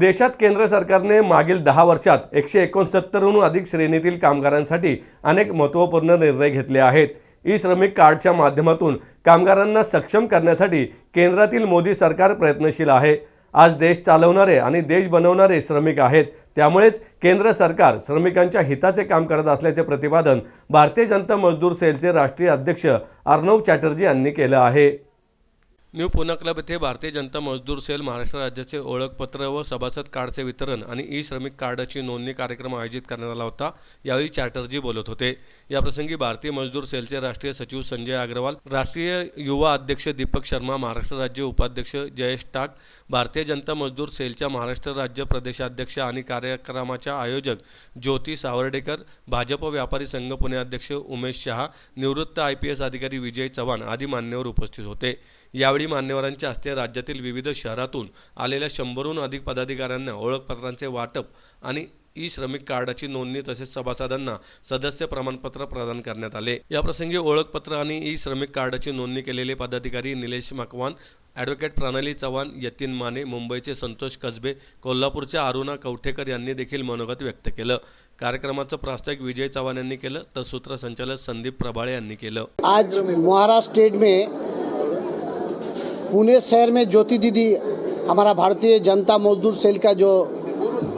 देशात केंद्र सरकारने मागील दहा वर्षात एकशे एकोणसत्तरहून अधिक श्रेणीतील कामगारांसाठी अनेक महत्त्वपूर्ण निर्णय घेतले आहेत. ई श्रमिक कार्डच्या माध्यमातून कामगारांना सक्षम करण्यासाठी केंद्रातील मोदी सरकार प्रयत्नशील आहे. आज देश चालवणारे आणि देश बनवणारे श्रमिक आहेत. त्यामुळेच केंद्र सरकार श्रमिकांच्या हिताचे काम करत असल्याचे प्रतिपादन भारतीय जनता मजदूर सेलचे राष्ट्रीय अध्यक्ष अर्णव चॅटर्जी यांनी केलं आहे. न्यू पुना क्लब येथे भारतीय जनता मजदूर सेल महाराष्ट्र राज्याचे ओळखपत्र व सभासद कार्डचे वितरण आणि ई श्रमिक कार्डाची नोंदणी कार्यक्रम आयोजित करण्यात आला होता यावेळी चॅटर्जी बोलत होते. याप्रसंगी भारतीय मजदूर सेलचे राष्ट्रीय सचिव संजय अग्रवाल राष्ट्रीय युवा अध्यक्ष दीपक शर्मा महाराष्ट्र राज्य उपाध्यक्ष जयेश टाक भारतीय जनता मजदूर सेलच्या महाराष्ट्र राज्य प्रदेशाध्यक्ष आणि कार्यक्रमाच्या आयोजक ज्योती सावर्डेकर भाजप व्यापारी संघ पुणे अध्यक्ष उमेश शहा निवृत्त आय पी एस अधिकारी विजय चव्हाण आदी मान्यवर उपस्थित होते. यावेळी मान्यवरांच्या हस्ते राज्यातील विविध शहरातून आलेल्या शंभरहून अधिक पदाधिकाऱ्यांना ओळखपत्रांचे वाटप आणि ई श्रमिक कार्डाची नोंदणी तसेच सभासदांना सदस्य प्रमाणपत्र प्रदान करण्यात आले. याप्रसंगी ओळखपत्र आणि ई श्रमिक कार्डाची नोंदणी केलेले पदाधिकारी निलेश मकवान ॲडव्होकेट प्रणाली चव्हाण यतीन माने मुंबईचे संतोष कसबे कोल्हापूरच्या अरुणा कवठेकर यांनी देखील मनोगत व्यक्त केलं. कार्यक्रमाचं प्रास्ताविक विजय चव्हाण यांनी केलं तर सूत्रसंचालक संदीप प्रभाळे यांनी केलं. आज महाराष्ट्र स्टेट में पुणे शहर में ज्योति दीदी, हमारा भारतीय जनता मजदूर सेल का जो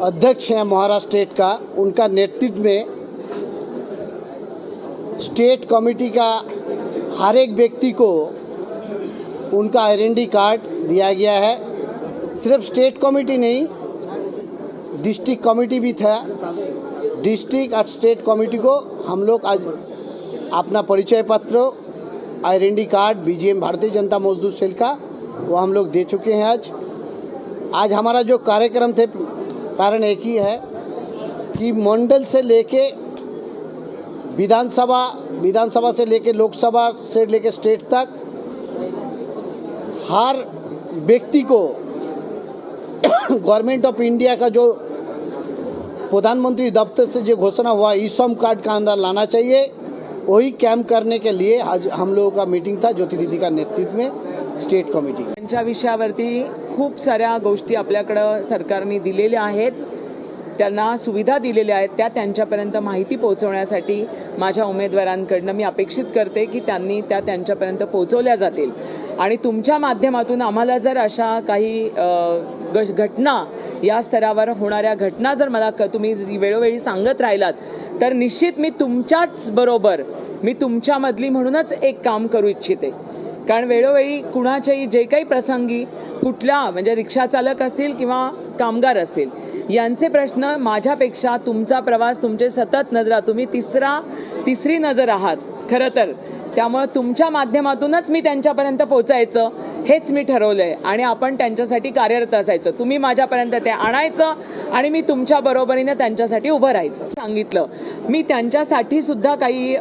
अध्यक्ष है महाराष्ट्र स्टेट का, उनका नेतृत्व में स्टेट कमेटी का हर एक व्यक्ति को उनका आइडेंटी कार्ड दिया गया है। सिर्फ़ स्टेट कमेटी नहीं, डिस्ट्रिक्ट कमेटी भी था। डिस्ट्रिक्ट और स्टेट कमेटी को हम लोग आज अपना परिचय पत्र identity card, BGM Bharatiya Janata मजदूर सेल का, वो हम लोग दे चुके हैं आज। आज हमारा जो कार्यक्रम थे, कारण एक ही है कि मंडल से लेके विधानसभा विधानसभा से लेके लोकसभा से लेके स्टेट तक, हर व्यक्ति को गवर्नमेंट ऑफ़ इंडिया का जो प्रधानमंत्री दफ्तर से जो घोषणा हुआ, ई श्रम कार्ड का अंदर लाना चाहिए। वही कैम्प करने के लिए आज हम लोगों का मीटिंग था ज्योति दीदी का नेतृत्व में स्टेट कमिटी त्यांच्या विषयावरती खूप साऱ्या गोष्टी आपल्याकडं सरकारने दिलेल्या आहेत. त्यांना सुविधा दिलेल्या आहेत. त्या त्यांच्यापर्यंत माहिती पोहोचवण्यासाठी माझ्या उमेदवारांकडनं मी अपेक्षित करते की त्यांनी त्या त्यांच्यापर्यंत पोहोचवल्या जातील. आणि तुमच्या माध्यमातून आम्हाला जर अशा काही अ, घटना या स्तरावर होणाऱ्या घटना जर मला क- तुम्ही वेळोवेळी सांगत राहिलात तर निश्चित मी तुमच्याच बरोबर मी तुमच्यामधली म्हणूनच एक काम करू इच्छिते. कारण वेळोवेळी कुणाच्याही जे काही प्रसंगी कुठला म्हणजे रिक्षा चालक असतील किंवा कामगार असतील यांचे प्रश्न माझ्यापेक्षा तुमचा प्रवास तुमचे सतत नजरा तुम्ही तिसरा तिसरी नजर आहात खरं तर. त्यामुळं तुमच्या माध्यमातूनच मी त्यांच्यापर्यंत पोचायचं. हेच मी ठरवलं आहे आणि आपण त्यांच्यासाठी कार्यरत असायचं. तुम्ही माझ्यापर्यंत ते आणायचं आणि मी तुमच्या बरोबरीनं त्यांच्यासाठी उभं राहायचं. सांगितलं. मी त्यांच्यासाठी सुद्धा काही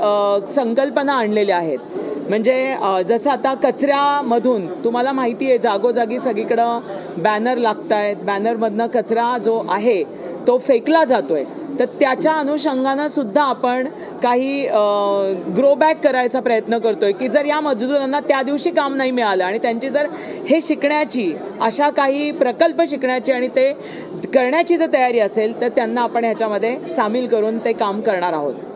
संकल्पना आणलेल्या आहेत. म्हणजे जसं आता कचऱ्यामधून तुम्हाला माहिती आहे जागोजागी सगळीकडं बॅनर लागत आहेत बॅनरमधनं कचरा जो आहे तो फेकला जातोय. तर त्याच्या अनुषंगानं सुद्धा आपण काही ग्रोबॅक करायचा प्रयत्न करतोय की जर या मजदूरांना त्या दिवशी काम नाही मिळालं आणि त्यांची जर हे शिकण्याची अशा काही प्रकल्प शिकण्याची आणि ते करण्याची जर तयारी असेल तर त्यांना आपण ह्याच्यामध्ये सामील करून ते काम करणार आहोत.